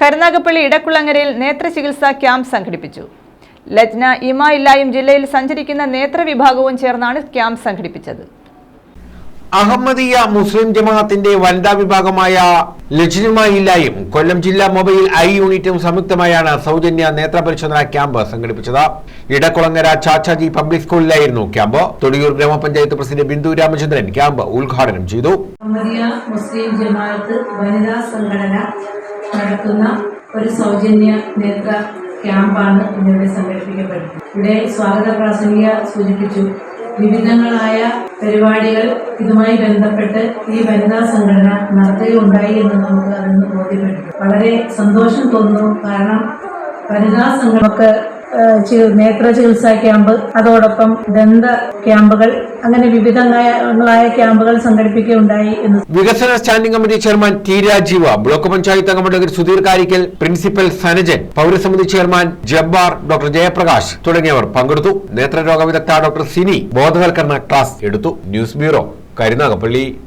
കരുനാഗപ്പള്ളി ഇടക്കുളങ്ങരയിൽ നേത്ര ചികിത്സാ ക്യാമ്പ് സംഘടിപ്പിച്ചു. ലജ്ന ഇമ ഇല്ലായും ജില്ലയിൽ സഞ്ചരിക്കുന്ന നേത്രവിഭാഗവും ചേർന്നാണ് ക്യാമ്പ് സംഘടിപ്പിച്ചത്. അഹമ്മദിയ മുസ്ലിം ജമാഅത്തിന്റെ വനിതാ വിഭാഗമായ ലജ്നുമായില്ലായും കൊല്ലം ജില്ലാ മൊബൈൽ ഐ യൂണിറ്റും സംയുക്തമായാണ് സൗജന്യ നേത്ര പരിശോധന ക്യാമ്പ് സംഘടിപ്പിച്ചത്. ഇടക്കുളങ്ങര ചാച്ചാജി പബ്ലിക് സ്കൂളിലായിരുന്നു ക്യാമ്പ്. തൊടിയൂർ ഗ്രാമപഞ്ചായത്ത് പ്രസിഡന്റ് ബിന്ദു രാമചന്ദ്രൻ ക്യാമ്പ് ഉദ്ഘാടനം ചെയ്തു. മുസ്ലിം ജമാഅത്ത് വനിതാ സംഘടന നടത്തുന്ന ഒരു സൗജന്യ നേത്ര ക്യാമ്പാണ് ഇന്നിവിടെ സംഘടിപ്പിക്കപ്പെടുന്നത്. ഇവിടെ സ്വാഗത പ്രാസംഗിക സൂചിപ്പിച്ചു. വിവിധങ്ങളായ പരിപാടികൾ ഇതുമായി ബന്ധപ്പെട്ട് ഈ വനിതാ സംഘടന നടത്തുകയുണ്ടായി എന്ന് നമുക്ക് അതിൽ നിന്ന് ബോധ്യപ്പെട്ടു വളരെ സന്തോഷം തോന്നുന്നു. കാരണം വനിതാ സംഘടനക്ക് നേത്ര ചികിത്സാ ക്യാമ്പ് അതോടൊപ്പം ദന്ത ക്യാമ്പുകൾ അങ്ങനെ വിവിധങ്ങളായ ക്യാമ്പുകൾ സംഘടിപ്പിക്കുകയുണ്ടായി എന്ന് വികസന standing committee chairman T Rajeev block panchayat അംഗം സുധീർ കാരിക്കൽ പ്രിൻസിപ്പൽ സനജൻ പൗരസമിതി ചെയർമാൻ ജബ്ബാർ ഡോക്ടർ ജയപ്രകാശ് തുടങ്ങിയവർ പങ്കെടുത്തു. നേത്രരോഗ വിദഗ്ധ ഡോക്ടർ സിനി ബോധവൽക്കരണ ക്ലാസ് എടുത്തു. News bureau Karunagappally.